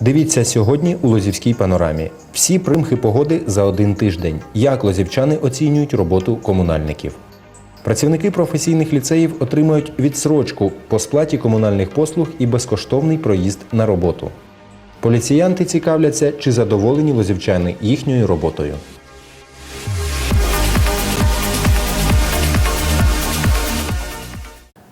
Дивіться сьогодні у Лозівській панорамі. Всі примхи погоди за один тиждень. Як лозівчани оцінюють роботу комунальників. Працівники професійних ліцеїв отримають відсрочку по сплаті комунальних послуг і безкоштовний проїзд на роботу. Поліціянти цікавляться, чи задоволені лозівчани їхньою роботою.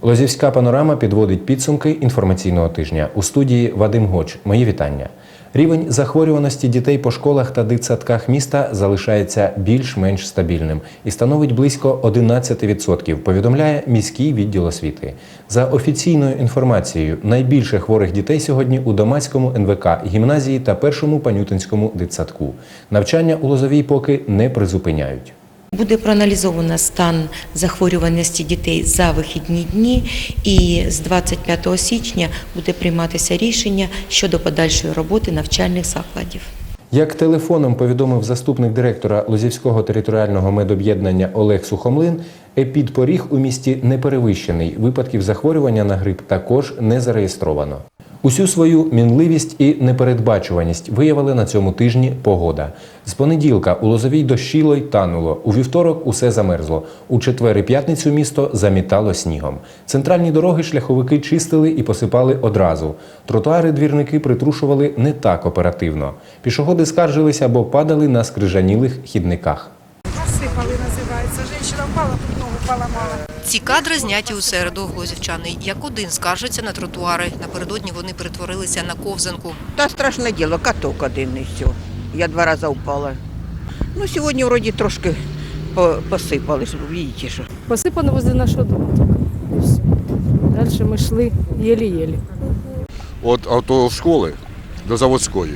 Лозівська панорама підводить підсумки інформаційного тижня. У студії Вадим Гоч. Мої вітання. Рівень захворюваності дітей по школах та дитсадках міста залишається більш-менш стабільним і становить близько 11%, повідомляє міський відділ освіти. За офіційною інформацією, найбільше хворих дітей сьогодні у Домацькому НВК, гімназії та першому панютинському дитсадку. Навчання у Лозовій поки не призупиняють. Буде проаналізовано стан захворюваності дітей за вихідні дні, і з 25 січня буде прийматися рішення щодо подальшої роботи навчальних закладів. Як телефоном повідомив заступник директора Лозівського територіального медоб'єднання Олег Сухомлин, епідпоріг у місті не перевищений. Випадків захворювання на грип також не зареєстровано. Усю свою мінливість і непередбачуваність виявили на цьому тижні погода. З понеділка у Лозовій дощило й тануло. У вівторок усе замерзло. У четвер і п'ятницю місто замітало снігом. Центральні дороги шляховики чистили і посипали одразу. Тротуари двірники притрушували не так оперативно. Пішоходи скаржилися або падали на скрижанілих хідниках. Посыпали Ці кадри зняті у середу глозівчани. Як один скаржаться на тротуари. Напередодні вони перетворилися на ковзанку. Та страшне діло, каток один і все. Я два рази впала. Ну, сьогодні вроді трошки по- посипались, бачите, що. Посыпано возле нашего дома только. И все. Дальше мы шли еле-еле. От автошколи до заводської.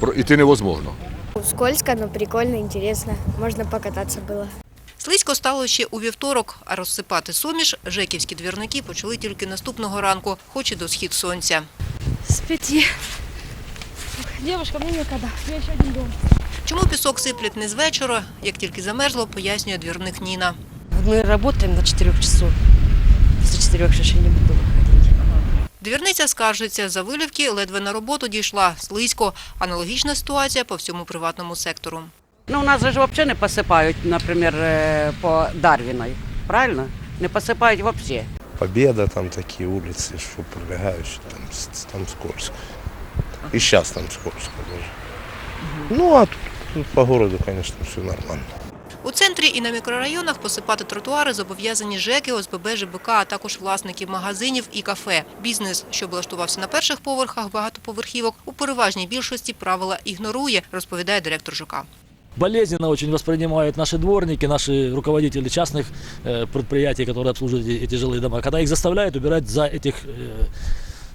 Про- Іти невозможно. Скользко, но прикольно, интересно. Можно покататься было. Слизько стало ще у вівторок, а розсипати суміш жеківські двірники почали тільки наступного ранку, хоч і до схід сонця. С пяти. Девушка, мне некогда. Я еще один дом. Чому пісок сиплять не з вечора, як тільки замерзло, пояснює двірник Ніна. Мы работаем до 4 часов. После 4 я не буду выходить. Двірниця скаржиться, за вилівки ледве на роботу дійшла, слизько. Аналогічна ситуація по всьому приватному сектору. Ну, у нас же ж взагалі не посипають, наприклад, е, по Дарвіної. Правильно? Не посипають взагалі. Победа, там такие улицы, что пролегающие, там, с- там скользко. И сейчас там скользко даже. Ну, а тут, тут по городу, конечно, все нормально. У центрі і на мікрорайонах посипати тротуари зобов'язані ЖЕКи, ОСББ, ЖБК, а також власники магазинів і кафе. Бізнес, що облаштувався на перших поверхах багатоповерхівок, у переважній більшості правила ігнорує, розповідає директор ЖК болезненно очень воспринимают наши дворники, наши руководители частных э, предприятий, которые обслуживают эти, эти жилые дома, когда их заставляют убирать за этих э,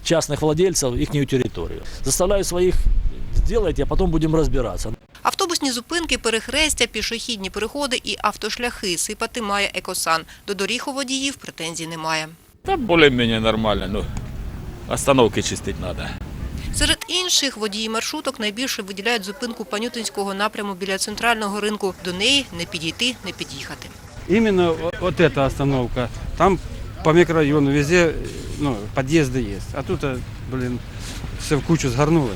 частных владельцев их территорию. Заставляют своих сделайте, а потом будем разбираться. Автобусні зупинки, перехрестя, пішохідні переходи і автошляхи сипати має екосан. До доріг у водіїв претензій немає. Да более-менее нормально, ну, остановки чистить надо. Серед інших водії маршруток найбільше виділяють зупинку Панютинського напряму біля центрального ринку. До неї не підійти, не під'їхати. Именно вот- вот эта остановка. Там по микрорайону везде ну, подъезды есть. А тут, э, блин, все в кучу сгорнуло.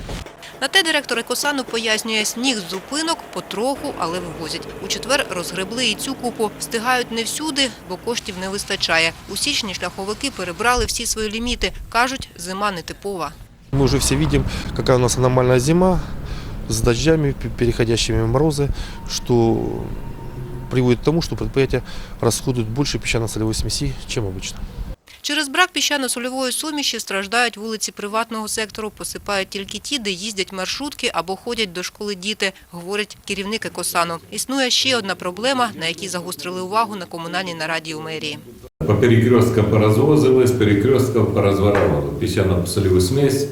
На те директор Екосану пояснює, сніг з зупинок потроху, але вивозять. У четвер розгребли і цю купу. Встигають не всюди, бо коштів не вистачає. У січні шляховики перебрали всі свої ліміти. Кажуть, зима нетипова. Мы уже все видим, какая у нас аномальная зима с дождями, п- переходящими в морозы, что приводит к тому, что предприятия расходуют больше песчано-солевой смеси, чем обычно. Через брак піщано-сольової суміші страждають вулиці приватного сектору, посипають тільки ті, де їздять маршрутки або ходять до школи діти, говорить керівник Екосану. Існує ще одна проблема, на якій загострили увагу на комунальній нараді у мерії. По перекресткам порозвозили, з перекрестків порозворовали. Піщано-солеву смесь,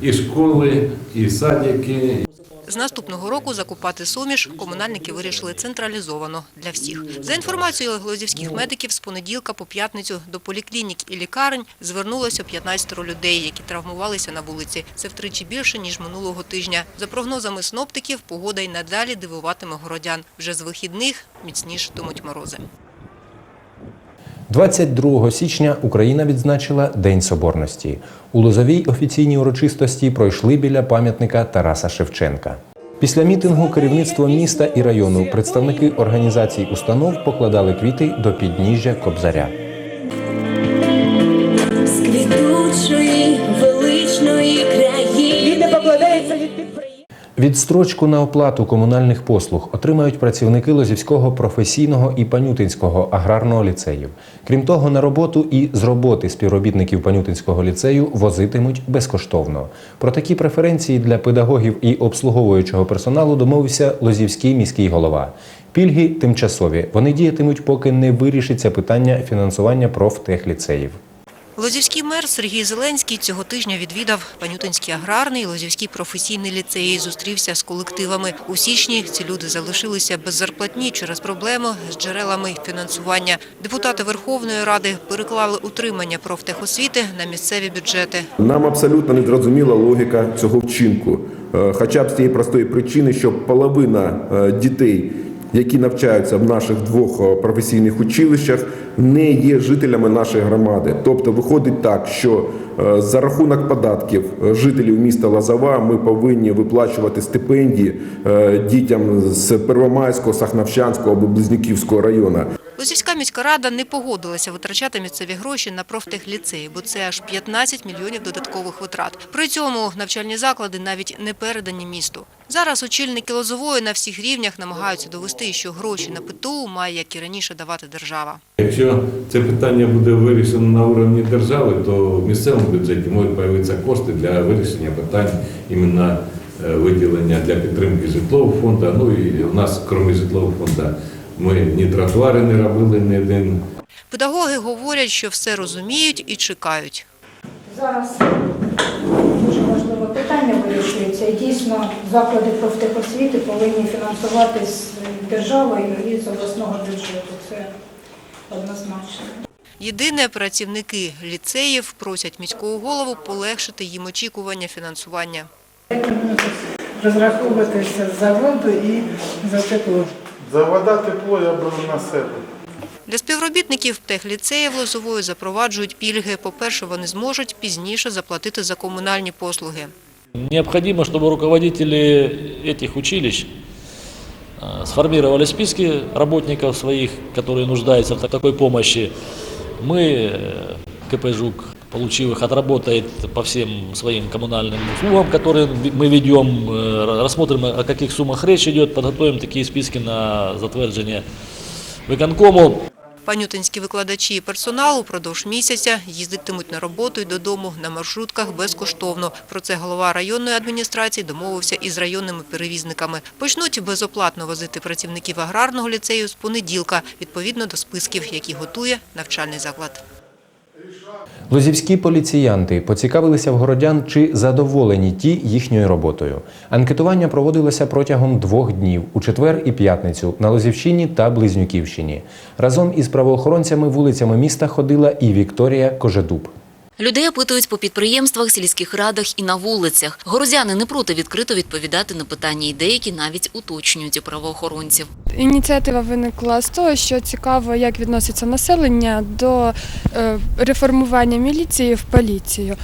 і школи, і садики, З наступного року закупати суміш комунальники вирішили централізовано для всіх. За інформацією глозівських медиків, з понеділка по п'ятницю до поліклінік і лікарень звернулося 15 людей, які травмувалися на вулиці. Це втричі більше, ніж минулого тижня. За прогнозами синоптиків, погода й надалі дивуватиме городян. Вже з вихідних міцнішатимуть морози. 22 січня Україна відзначила День Соборності. У Лозовій офіційній урочистості пройшли біля пам'ятника Тараса Шевченка. Після мітингу керівництво міста і району, представники організацій установ покладали квіти до підніжжя Кобзаря. Відстрочку на оплату комунальних послуг отримають працівники Лозівського професійного і Панютинського аграрного ліцеїв. Крім того, на роботу і з роботи співробітників Панютинського ліцею возитимуть безкоштовно. Про такі преференції для педагогів і обслуговуючого персоналу домовився Лозівський міський голова. Пільги тимчасові. Вони діятимуть, поки не вирішиться питання фінансування профтехліцеїв. Лозівський мер Сергій Зеленський цього тижня відвідав Панютинський аграрний і Лозівський професійний ліцеї. Зустрівся з колективами. У січні ці люди залишилися без зарплатні через проблеми з джерелами фінансування. Депутати Верховної Ради переклали утримання профтехосвіти на місцеві бюджети. Нам абсолютно не зрозуміла логіка цього вчинку. Е, Хоча б з тієї простої причини, що половина е, дітей, які навчаються в наших двох е, професійних училищах, не є жителями нашої громади. Тобто виходить так, що е, за рахунок податків е, жителів міста Лазова ми повинні виплачувати стипендії дітям з Первомайського, Сахновщанського або Близнюківського району. Лозівська міська рада не погодилася витрачати місцеві гроші на профтехліцеї, бо це аж 15 мільйонів додаткових витрат. При цьому навчальні заклади навіть не передані місту. Зараз очільники Лозової на всіх рівнях намагаються довести, що гроші на ПТУ має, як і раніше, давати держава. Якщо це питання буде вирішено на уровні держави, то в місцевому бюджеті можуть з'явитися кошти для вирішення питань іменно е, виділення для підтримки житлового фонду. Ну і у нас, крім житлового фонду, ми ні тротуари не робили, ні один Педагоги говорять, що все розуміють і чекають. Зараз вирішується. І дійсно заклади профтехосвіти повинні фінансуватись державою і з обласного бюджету. Це однозначно. Єдине, працівники ліцеїв просять міського голову полегшити їм очікування фінансування. Розраховуватися за воду і за тепло. За вода, тепло я беру на себе. Для співробітників техліцеїв Лозової запроваджують пільги. По-перше, вони зможуть пізніше заплатити за комунальні послуги. Необходимо, чтобы руководители этих училищ э, сформировали списки работников своих, которые нуждаются в такой помощи. Мы, э, КП «Жук», получив их, отработает по всем своим коммунальным услугам, которые мы ведем, э, рассмотрим, о каких суммах речь идет, подготовим такие списки на затверджение виконкому. Панютинські викладачі і персонал упродовж місяця їздитимуть на роботу і додому на маршрутках безкоштовно. Про це голова районної адміністрації домовився із районними перевізниками. Почнуть безоплатно возити працівників аграрного ліцею з понеділка, відповідно до списків, які готує навчальний заклад. Лозівські поліціянти поцікавилися в городян, чи задоволені ті їхньою роботою. Анкетування проводилося протягом двох днів у четвер і п'ятницю на Лозівщині та Близнюківщині. Разом із правоохоронцями вулицями міста ходила і Вікторія Кожедуб. Людей опитують по підприємствах, сільських радах і на вулицях. Городяни не проти відкрито відповідати на питання і деякі навіть уточнюють правоохоронців. Ініціатива виникла з того, що цікаво, як відноситься населення до е, реформування міліції в поліцію.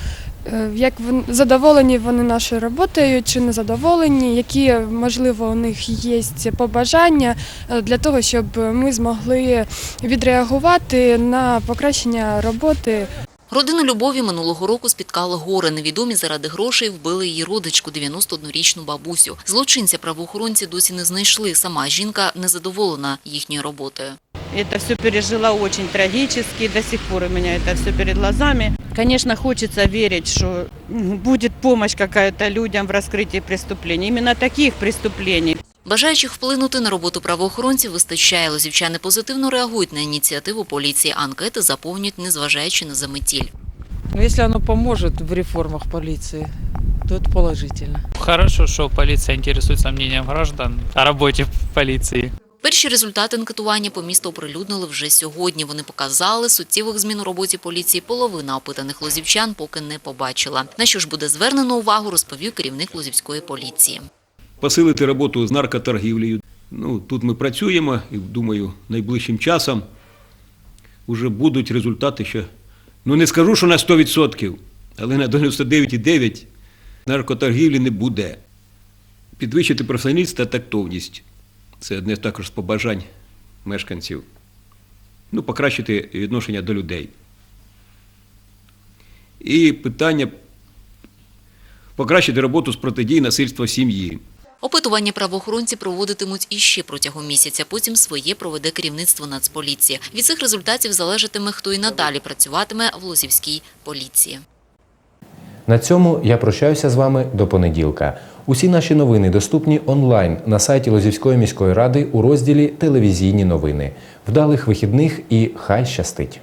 Е, Як задоволені вони нашою роботою чи не задоволені, які можливо у них є побажання е, для того, щоб ми змогли відреагувати на покращення роботи Родину Любові минулого року спіткало горе. Невідомі заради грошей вбили її родичку, 91-річну бабусю. Злочинця правоохоронці досі не знайшли. Сама жінка незадоволена їхньою роботою. Это все пережила очень трагически, до сих пор у меня это все перед глазами. Конечно, хочется верить, что м, будет помощь какая-то людям в раскрытии преступлений, именно таких преступлений. Бажаючих вплинути на роботу правоохоронців вистачає. Лозівчани позитивно реагують на ініціативу поліції. Анкети заповнюють, незважаючи на заметіль. Ну, Если оно поможет в реформах полиции, то это положительно. Хорошо, что полиция интересуется мнением граждан о работе полиции. Перші результати анкетування по місту оприлюднили вже сьогодні. Вони показали суттєвих змін у роботі поліції. Половина опитаних лозівчан поки не побачила. На що ж буде звернено увагу, розповів керівник лозівської поліції. Посилити роботу з наркоторгівлею. Ну, тут ми працюємо і, думаю, найближчим часом вже будуть результати, що ну не скажу, що на 100%, але на 99,9% наркоторгівлі не буде. Підвищити професіоналізм та тактовність це одне також з побажань мешканців. Ну, покращити відношення до людей. І питання покращити роботу з протидії насильства сім'ї. Опитування правоохоронці проводитимуть іще протягом місяця. Потім своє проведе керівництво Нацполіції. Від цих результатів залежатиме, хто і надалі працюватиме в Лозівській поліції. На цьому я прощаюся з вами до понеділка. Усі наші новини доступні онлайн на сайті Лозівської міської ради у розділі Телевізійні новини. Вдалих вихідних і хай щастить!